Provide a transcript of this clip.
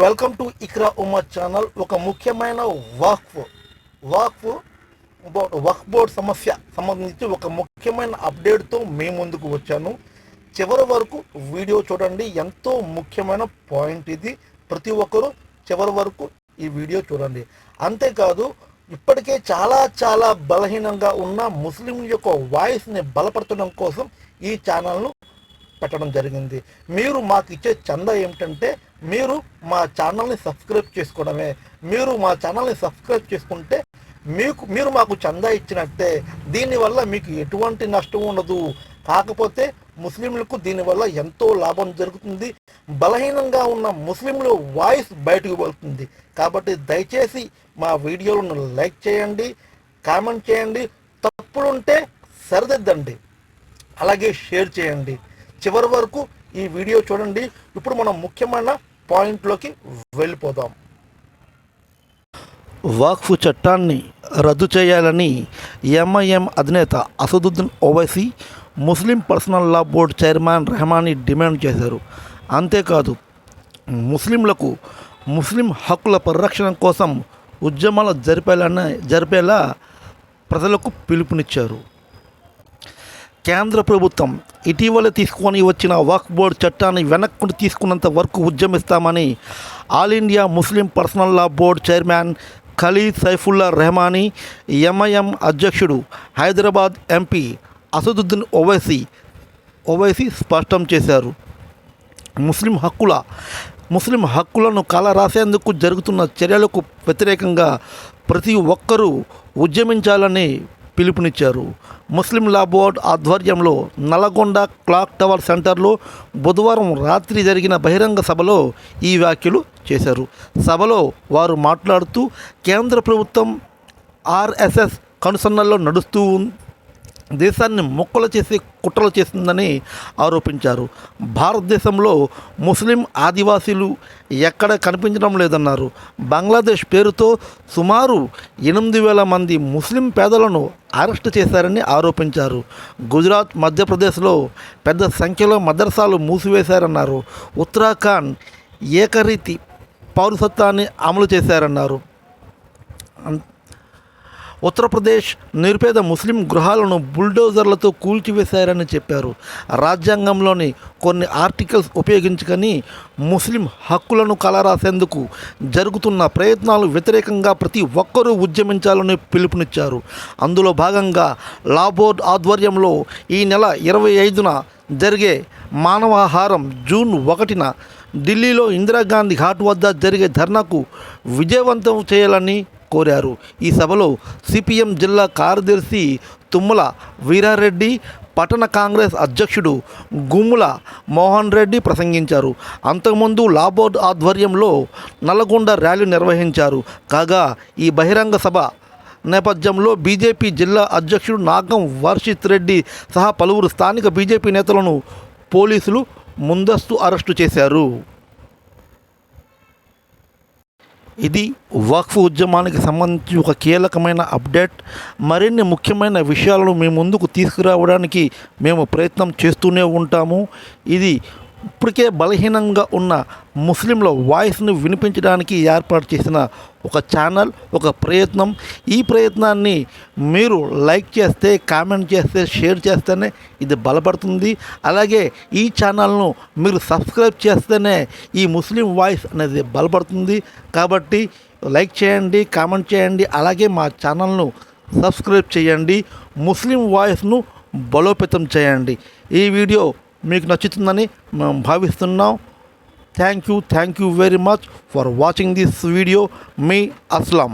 Welcome to Iqra Umar channel ఒక ముఖ్యమైన Waqf. Waqf board Waqf board సమస్య సంబంధించి ఒక ముఖ్యమైన అప్డేట్తో మీ ముందుకు వచ్చాను. చివరి వరకు వీడియో చూడండి. ఎంతో ముఖ్యమైన పాయింట్ ఇది. ప్రతి ఒక్కరూ చివరి వరకు ఈ వీడియో చూడండి. అంతేకాదు ఇప్పటికే చాలా చాలా బలహీనంగా ఉన్న ముస్లిం యొక్క వాయిస్ని బలపరచడం కోసం ఈ ఛానల్ను పెట్టడం జరిగింది. మీరు మాకు ఇచ్చే చందా ఏమిటంటే మీరు మా ఛానల్ని సబ్స్క్రైబ్ చేసుకోవడమే. మీరు మా ఛానల్ని సబ్స్క్రైబ్ చేసుకుంటే మీకు మీరు మాకు చందా ఇచ్చినట్టే. దీనివల్ల మీకు ఎటువంటి నష్టం ఉండదు. కాకపోతే ముస్లింలకు దీనివల్ల ఎంతో లాభం జరుగుతుంది. బలహీనంగా ఉన్న ముస్లింలు వాయిస్ బయటకు వెళ్తుంది. కాబట్టి దయచేసి మా వీడియోలను లైక్ చేయండి కామెంట్ చేయండి. తప్పులుంటే సరిదిద్దండి. అలాగే షేర్ చేయండి. చివరి వరకు ఈ వీడియో చూడండి. ఇప్పుడు మనం ముఖ్యమైన పాయింట్లోకి వెళ్ళిపోదాం. వాక్ఫ్ చట్టాన్ని రద్దు చేయాలని ఎంఐఎం అధినేత Asaduddin Owaisi Muslim personal law board chairman Rahmani demand చేశారు. అంతేకాదు ముస్లింలకు ముస్లిం హక్కుల పరిరక్షణ కోసం ఉద్యమాలు జరిపేలా జరిపేలా ప్రజలకు పిలుపునిచ్చారు. కేంద్ర ప్రభుత్వం ఇటీవల తీసుకొని వచ్చిన వక్ఫ్ బోర్డు చట్టాన్ని వెనక్కు తీసుకున్నంత వరకు ఉద్యమిస్తామని all India Muslim personal law board chairman Khalid Saifullah Rahmani MIM అధ్యక్షుడు హైదరాబాద్ ఎంపీ అసదుద్దీన్ ఓవైసీ ఓవైసీ స్పష్టం చేశారు. ముస్లిం హక్కుల ముస్లిం హక్కులను కలరాసేందుకు జరుగుతున్న చర్యలకు వ్యతిరేకంగా ప్రతి ఒక్కరూ ఉద్యమించాలని పిలుపునిచ్చారు. ముస్లిం లా బోర్డ్ ఆధ్వర్యంలో నల్గొండ క్లాక్ టవర్ సెంటర్లో బుధవారం రాత్రి జరిగిన బహిరంగ సభలో ఈ వ్యాఖ్యలు చేశారు. సభలో వారు మాట్లాడుతూ కేంద్ర ప్రభుత్వం ఆర్ఎస్ఎస్ కనుసన్నల్లో నడుస్తూ దేశాన్ని మొక్కలు చేసి కుట్రలు చేసిందని ఆరోపించారు. భారతదేశంలో ముస్లిం ఆదివాసీలు ఎక్కడ కనిపించడం లేదన్నారు. బంగ్లాదేశ్ పేరుతో సుమారు ఎనిమిది వేల మంది ముస్లిం పేదలను అరెస్ట్ చేశారని ఆరోపించారు. గుజరాత్ మధ్యప్రదేశ్లో పెద్ద సంఖ్యలో మదర్సాలు మూసివేశారన్నారు. ఉత్తరాఖండ్ ఏకరీతి పౌరసత్వాన్ని అమలు చేశారన్నారు. ఉత్తరప్రదేశ్ నిరుపేద ముస్లిం గృహాలను బుల్డోజర్లతో కూల్చివేశారని చెప్పారు. రాజ్యాంగంలోని కొన్ని ఆర్టికల్స్ ఉపయోగించుకొని ముస్లిం హక్కులను కలరాసేందుకు జరుగుతున్న ప్రయత్నాలు వ్యతిరేకంగా ప్రతి ఒక్కరూ ఉద్యమించాలని పిలుపునిచ్చారు. అందులో భాగంగా లాబోర్డ్ ఆధ్వర్యంలో ఈ నెల ఇరవై ఐదున జరిగే మానవాహారం జూన్ ఒకటిన ఢిల్లీలో ఇందిరాగాంధీ ఘాట్ వద్ద జరిగే ధర్నాకు విజయవంతం చేయాలని కోరారు. ఈ సభలో సిపిఎం జిల్లా కార్యదర్శి తుమ్మల వీరారెడ్డి పట్టణ కాంగ్రెస్ అధ్యక్షుడు గుమ్ముల మోహన్ రెడ్డి ప్రసంగించారు. అంతకుముందు లాబోర్డ్ ఆధ్వర్యంలో నల్లగొండ ర్యాలీ నిర్వహించారు. కాగా ఈ బహిరంగ సభ నేపథ్యంలో బీజేపీ జిల్లా అధ్యక్షుడు నాగం వర్షిత్ రెడ్డి సహా పలువురు స్థానిక బీజేపీ నేతలను పోలీసులు ముందస్తు అరెస్టు చేశారు. ఇది వక్ఫ్ ఉద్యమానికి సంబంధించి ఒక కీలకమైన అప్డేట్. మరిన్ని ముఖ్యమైన విషయాలను మీ ముందుకు తీసుకురావడానికి మేము ప్రయత్నం చేస్తూనే ఉంటాము. ఇది ఇప్పటికే బలహీనంగా ఉన్న ముస్లింల వాయిస్ను వినిపించడానికి ఏర్పాటు చేసిన ఒక ఛానల్ ఒక ప్రయత్నం. ఈ ప్రయత్నాన్ని మీరు లైక్ చేస్తే కామెంట్ చేస్తే షేర్ చేస్తేనే ఇది బలపడుతుంది. అలాగే ఈ ఛానల్ను మీరు సబ్స్క్రైబ్ చేస్తేనే ఈ ముస్లిం వాయిస్ అనేది బలపడుతుంది. కాబట్టి లైక్ చేయండి కామెంట్ చేయండి అలాగే మా ఛానల్ను సబ్స్క్రైబ్ చేయండి. ముస్లిం వాయిస్ను బలోపేతం చేయండి. ఈ వీడియో మీకు నచ్చుతుందని మేము భావిస్తున్నాం. Thank you thank you very much for watching this video me Aslam